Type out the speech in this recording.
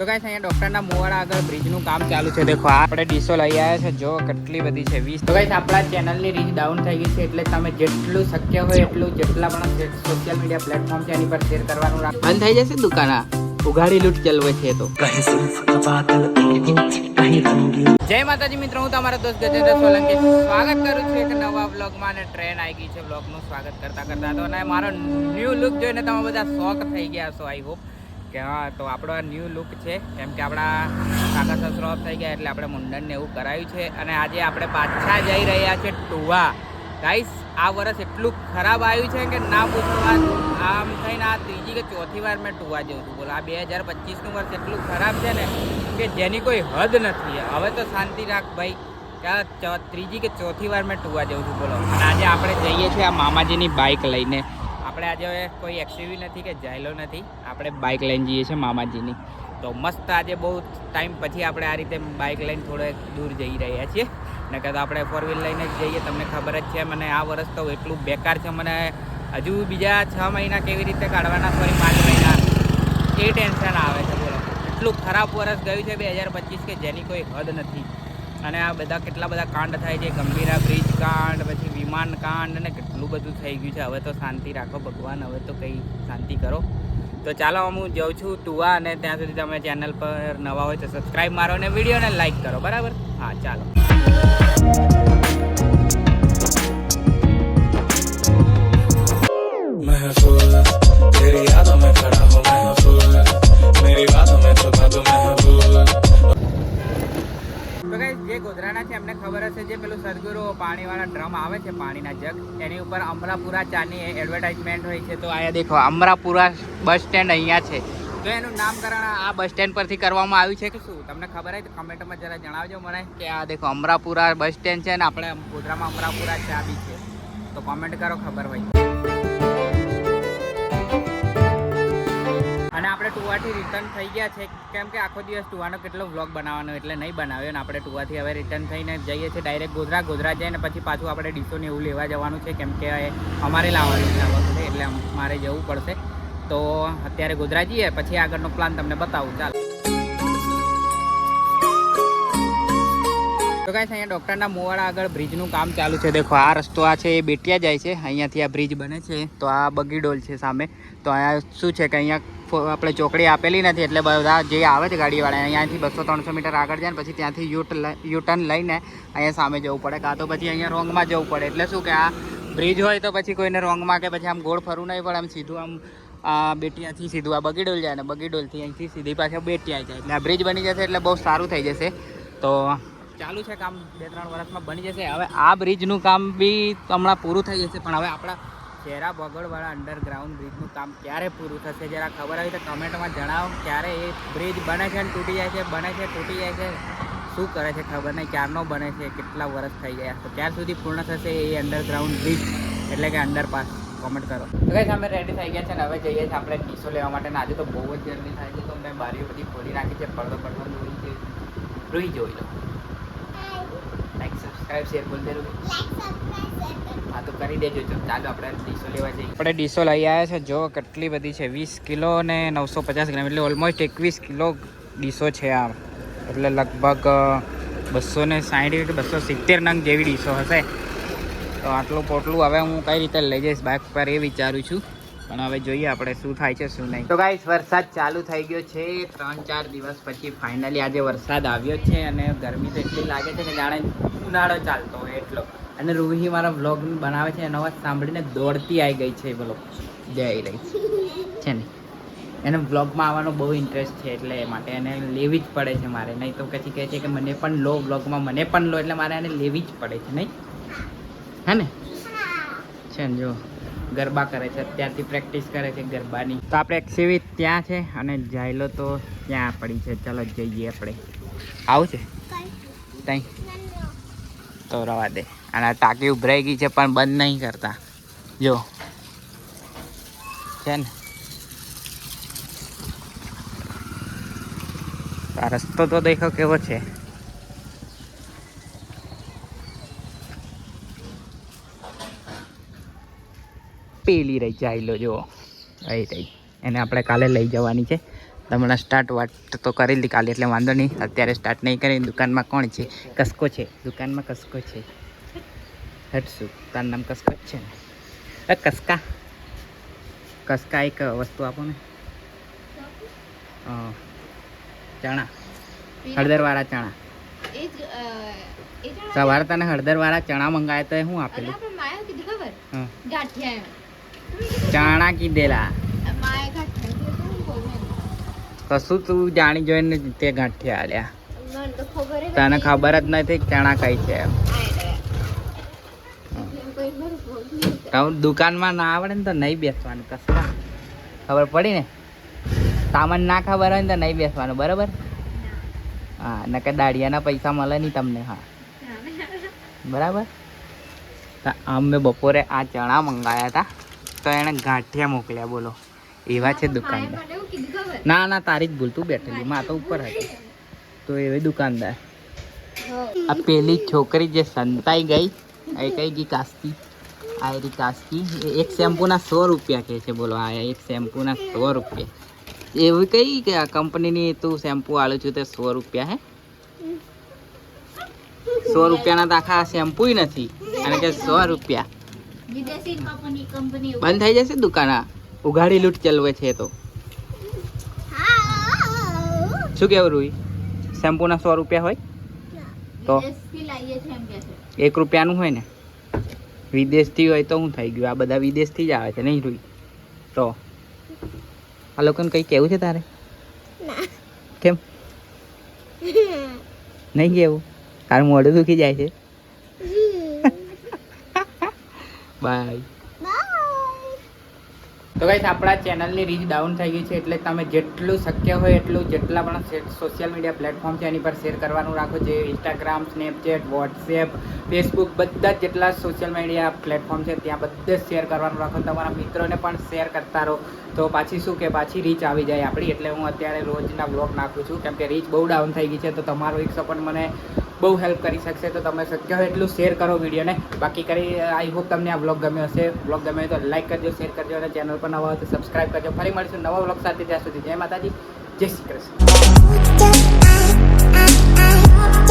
તો કાંઈ અહીંયા ડૉક્ટરના મોવાડા આગળ બ્રિજનું કામ ચાલુ છે. દેખો આપણે ડીસો લઈ આવ્યા છે. જો કેટલી બધી છે. વીસ તો કાંઈ આપણા ચેનલની રીચ ડાઉન થઈ ગઈ છે એટલે તમે જેટલું શક્ય હોય એટલું જેટલા પણ સોશિયલ મીડિયા પ્લેટફોર્મ છે એની પર શેર કરવાનું રાખ. બંધ થઈ જશે દુકાન ઉઘાડી લૂંટ ચલવે છે તો. જય માતાજી મિત્રો હું તમારા દોસ્ત ગજેન્દ્ર સોલંકી સ્વાગત કરું છું. એક નવા બ્લોગમાં અને ટ્રેન આવી ગઈ છે બ્લોગનું સ્વાગત કરતા કરતા. તો અને મારો ન્યૂ લુક જોઈને તમે બધા શોખ થઈ ગયા છો આઈ હોપ કે હા, તો આપણો આ ન્યૂ લુક છે. કેમ કે આપણા કાકા સસરો થઈ ગયા એટલે આપણે મુંડનને એવું કરાવ્યું છે. અને આજે આપણે પાછા જઈ રહ્યા છે ટુવા. ગાઈસ આ વર્ષ એટલું ખરાબ આવ્યું છે કે ના પૂછવા આમ થઈને આ ત્રીજી કે ચોથી વાર મેં ટુવા જઉં છું. બોલો, આ બે હજાર પચીસનું વર્ષ એટલું ખરાબ છે ને કે જેની કોઈ હદ નથી. હવે તો શાંતિ રાખ ભાઈ. ત્રીજી કે ચોથી વાર મેં ટુવા જઉં છું. બોલો, અને આજે આપણે જઈએ છીએ આ મામાજીની બાઇક લઈને. આપણે આજે હવે કોઈ એક્સયુવી નથી કે જાયલો નથી. આપણે બાઇક લઈને જઈએ છીએ મામાજીની. તો મસ્ત આજે બહુ ટાઈમ પછી આપણે આ રીતે બાઇક લઈને થોડે દૂર જઈ રહ્યા છીએ. ને તો આપણે ફોર વ્હીલ લઈને જ જઈએ, તમને ખબર જ છે મને આ વર્ષ તો એટલું બેકાર છે, મને હજુ બીજા છ મહિના કેવી રીતે કાઢવાના, સોરી, પાંચ મહિના. એ ટેન્શન આવે છે બોલો. એટલું ખરાબ વર્ષ ગયું છે બે હજાર પચીસ કે જેની કોઈ હદ નથી. અને આ બધા કેટલા બધા કાંડ થાય છે, ગંભીરા બ્રિજ કાંડ, પછી વિમાન કાંડ અને કેટલું બધું થઈ ગયું છે. હવે તો શાંતિ રાખો ભગવાન, હવે તો કંઈ શાંતિ કરો. તો ચાલો, હું જાઉં છું ટુવા અને ત્યાં સુધી તમે ચેનલ પર નવા હોય તો સબસ્ક્રાઈબ મારો અને વિડીયોને લાઈક કરો. બરાબર? હા, ચાલો. જે છે એમને ખબર હશે જે પેલું સદગુરુ પાણીવાળા ડ્રમ આવે છે પાણીના જગ, એની ઉપર અમરાપુરા ચાની એડવર્ટાઇઝમેન્ટ હોય છે. તો અહીંયા દેખો, અમરાપુરા બસ સ્ટેન્ડ અહીંયા છે. તો એનું નામકરણ આ બસ સ્ટેન્ડ પરથી કરવામાં આવ્યું છે. કે શું, તમને ખબર હોય તો કમેન્ટમાં જરા જણાવજો મને કે આ દેખો, અમરાપુરા બસ સ્ટેન્ડ છે ને, આપણે ગોધરામાં અમરાપુરા ચા છે. તો કોમેન્ટ કરો, ખબર હોય અને આપણે ટુવાથી રિટર્ન થઈ ગયા છે. કેમ કે આખો દિવસ ટુવાનો કેટલો વ્લોગ બનાવવાનો એટલે નહીં બનાવ્યો અને આપણે ટુવાથી હવે રિટર્ન થઈને જઈએ છીએ ડાયરેક્ટ ગોધરા. ગોધરા જઈને પછી પાછું આપણે ડીસોને એવું લેવા જવાનું છે. કેમ કે અમારે લાવવાનું છે આ વખતે એટલે મારે જવું પડશે. તો અત્યારે ગોધરા જઈએ, પછી આગળનો પ્લાન તમને બતાવું. ચાલો. તો કાંઈ અહીંયા ડૉક્ટરના મોવાડા આગળ બ્રિજનું કામ ચાલુ છે. દેખો, આ રસ્તો આ છે એ બેટિયા જાય છે. અહીંયાથી આ બ્રિજ બને છે. તો આ બગીડોલ છે સામે. તો અહીંયા શું છે કે અહીંયા આપણે ચોકડી આપેલી નથી એટલે બધા જે આવે છે ગાડીવાળા અહીંયાથી બસો ત્રણસો મીટર આગળ જાય ને પછી ત્યાંથી યુટ યુટર્ન લઈને અહીંયા સામે જવું પડે. કાં તો પછી અહીંયા રોંગમાં જવું પડે. એટલે શું કે આ બ્રિજ હોય તો પછી કોઈને રોંગમાં કે પછી આમ ગોળ ફરવું નહીં પડે, આમ સીધું આમ, આ બેટિયાથી સીધું આ બગીડોલ જાય ને બગીડોલથી અહીંથી સીધી પાછા બેટિયા જાય. એટલે આ બ્રિજ બની જશે એટલે બહુ સારું થઈ જશે. તો ચાલુ છે કામ બે ત્રણ વર્ષમાં બની જશે. હવે આ બ્રિજનું કામ બી હમણાં પૂરું થઈ જશે, પણ હવે આપણા શેરા બગડવાળા અંડરગ્રાઉન્ડ બ્રિજનું કામ ક્યારે પૂરું થશે? જરા ખબર હોય તો કમેન્ટમાં જણાવો ક્યારે એ બ્રિજ બને છે ને તૂટી જાય છે, બને છે, તૂટી જાય છે? શું કરે છે ખબર નહીં, ક્યારનો બને છે, કેટલા વર્ષ થઈ ગયા તો ક્યાર સુધી પૂર્ણ થશે એ અંડરગ્રાઉન્ડ બ્રિજ એટલે કે અંડરપાસ કોમેન્ટ કરો. તો કઈ અમે રેડી થઈ ગયા છે ને હવે જઈએ છીએ આપણે ટીસો લેવા માટે આજે તો બહુ જ જર્ની થાય છે, તો મેં બારીઓ બધી ખોલી નાખી છે, પડદો પડદો જોઈ છે. રોઈ જોઈ લો. લાઈક સબસ્ક્રાઈબ શેર બોલ દે હા, તો કરી દેજો જો. ચાલો, આપણે ડીસો લેવા જઈએ. આપણે ડીશો લઈ આવ્યા છે. જો કેટલી બધી છે. વીસ કિલો ને નવસો પચાસ ગ્રામ. એટલે ઓલમોસ્ટ એકવીસ કિલો ડીસો છે આ. એટલે લગભગ બસો ને સાઠ કે બસો સિત્તેર નંગ જેવી ડીશો હશે. તો આટલું પોટલું હવે હું કઈ રીતે લઈ જઈશ બાઇક પર એ વિચારું છું. પણ હવે જોઈએ આપણે શું થાય છે, શું નહીં. તો ગાઈસ વરસાદ ચાલુ થઈ ગયો છે. ત્રણ, ચાર દિવસ પછી ફાઇનલી આજે વરસાદ આવ્યો છે અને ગરમી તો એટલી લાગે છે કે જાણે ઉનાળો ચાલતો હોય એટલો. અને રૂહી મારા વ્લોગ બનાવે છે એનો અવાજ સાંભળીને દોડતી આવી ગઈ છે બોલો જઈ રહી છે ને? એને વ્લોગમાં આવવાનો બહુ ઇન્ટરેસ્ટ છે એટલે એ માટે એને લેવી જ પડે છે મારે. નહીં તો પછી કહે છે કે મને પણ લો વ્લોગમાં મને પણ લો એટલે મારે એને લેવી જ પડે છે નહીં? હે ને? છે ને જો. ગરબા કરે છે અત્યારથી પ્રેક્ટિસ કરે છે ગરબાની. તો આપણે એક્સિવી ત્યાં છે અને જાયલો તો ત્યાં પડી છે. ચાલો જઈએ આપણે. આવું છે? ત્યાં તો રવા દે. અને ટાંકી ઉભરાઈ ગઈ છે, પણ બંધ નહીં કરતા. જો. છે ને? આ રસ્તો તો દેખો કેવો છે. પેલી રહી ચાઈલો જો રહી રહી. એને આપણે કાલે લઈ જવાની છે. હમણાં સ્ટાર્ટ વાત તો કરી લીધી કાલે, એટલે વાંધો નહીં. અત્યારે સ્ટાર્ટ નહીં કરી. દુકાનમાં કોણ છે? કસકો છે. દુકાનમાં કસકો છે. હટશું તારું નામ કસકા જ છે ને? અ કસકા. કસકા એક વસ્તુ આપો ને. ચણા. હળદરવાળા ચણા. એ એ સવારે તને હળદરવાળા ચણા મંગાવ્યા તો શું આપેલું ચણા કીધેલા. કશું તું જાણી જોઈને તે ગાંઠિયા આલ્યા. તને ખબર જ નથી ચણા કઈ છે એમ આ એટલે. એટલે હું કોઈ મારું બોલું નહીં. હવે દુકાનમાં ના આવડે ને તો નહીં બેસવાનું કસકા ખબર પડી ને? સામાન ના ખબર હોય ને તો નહીં બેસવાનું બરાબર? હા નકે દાડિયાના પૈસા મળે નહીં તમને હા. બરાબર? આમ અમે બપોરે આ ચણા મંગાયા હતા તો એણે ગાંઠિયા મોકલ્યા બોલો. એવા છે દુકાનદાર. ના ના તારી જ ભૂલ તું બેઠેલી માં તો ઉપર હતી. તો એવી દુકાનદાર. આ પેલી છોકરી જે સંતાઈ ગઈ એ કઈ ગઈ કાસ્કી આ એરી કાસ્કી એક શેમ્પૂના સો રૂપિયા કહે છે બોલો. આ એક શેમ્પૂના સો રૂપિયા. એવી કઈ કે આ કંપનીની તું શેમ્પૂ આલું છું તે સો રૂપિયા હે? સો રૂપિયાના તો આખા શેમ્પૂ નથી. અને કે સો રૂપિયા. બંધ થઈ જશે દુકાન? ઉઘાડી લૂંટ ચલવે છે તો. શું કેવું રૂઈ? શેમ્પૂના સો રૂપિયા હોય? તો? એક રૂપિયાનું હોય ને? વિદેશથી હોય તો શું થઈ ગયું. આ બધા વિદેશથી જ આવે છે નહીં રૂઈ તો? આ લોકોને કંઈ કેવું છે તારે? કેમ? નહીં કેવું તારું મોઢું દુખી જાય છે? બાય. તો ગાઈસ આપણા ચેનલની રીચ ડાઉન થઈ ગઈ છે એટલે તમે જેટલું શક્ય હોય એટલું જેટલા પણ સોશિયલ મીડિયા પ્લેટફોર્મ છે એની પર શેર કરવાનું રાખો. જે ઇન્સ્ટાગ્રામ સ્નેપચેટ વોટ્સએપ ફેસબુક બધા જેટલા સોશિયલ મીડિયા પ્લેટફોર્મ છે, ત્યાં બધે શેર કરવાનું રાખો. તમારા મિત્રોને પણ શેર કરતા રહો. તો પાછી શું કે, પાછી રીચ આવી જાય આપણી. એટલે હું અત્યારે રોજના બ્લોગ નાખું છું. કેમ કે રીચ બહુ ડાઉન થઈ ગઈ છે, તો તમારો એક સપોર્ટ મને બહુ હેલ્પ કરી શકશે, તો તમે શક્ય હોય એટલું શેર કરો વિડીયોને બાકી કરી આઈ હોપ તમને આ બ્લોગ ગમ્યો હશે. બ્લોગ ગમ્યો તો લાઈક કરજો શેર કરજો અને ચેનલ પર નવા હોય તો સબસ્ક્રાઈબ કરજો. ફરી મળીશું નવા બ્લોગ સાથે. ત્યાં સુધી જય માતાજી, જય શ્રી કૃષ્ણ.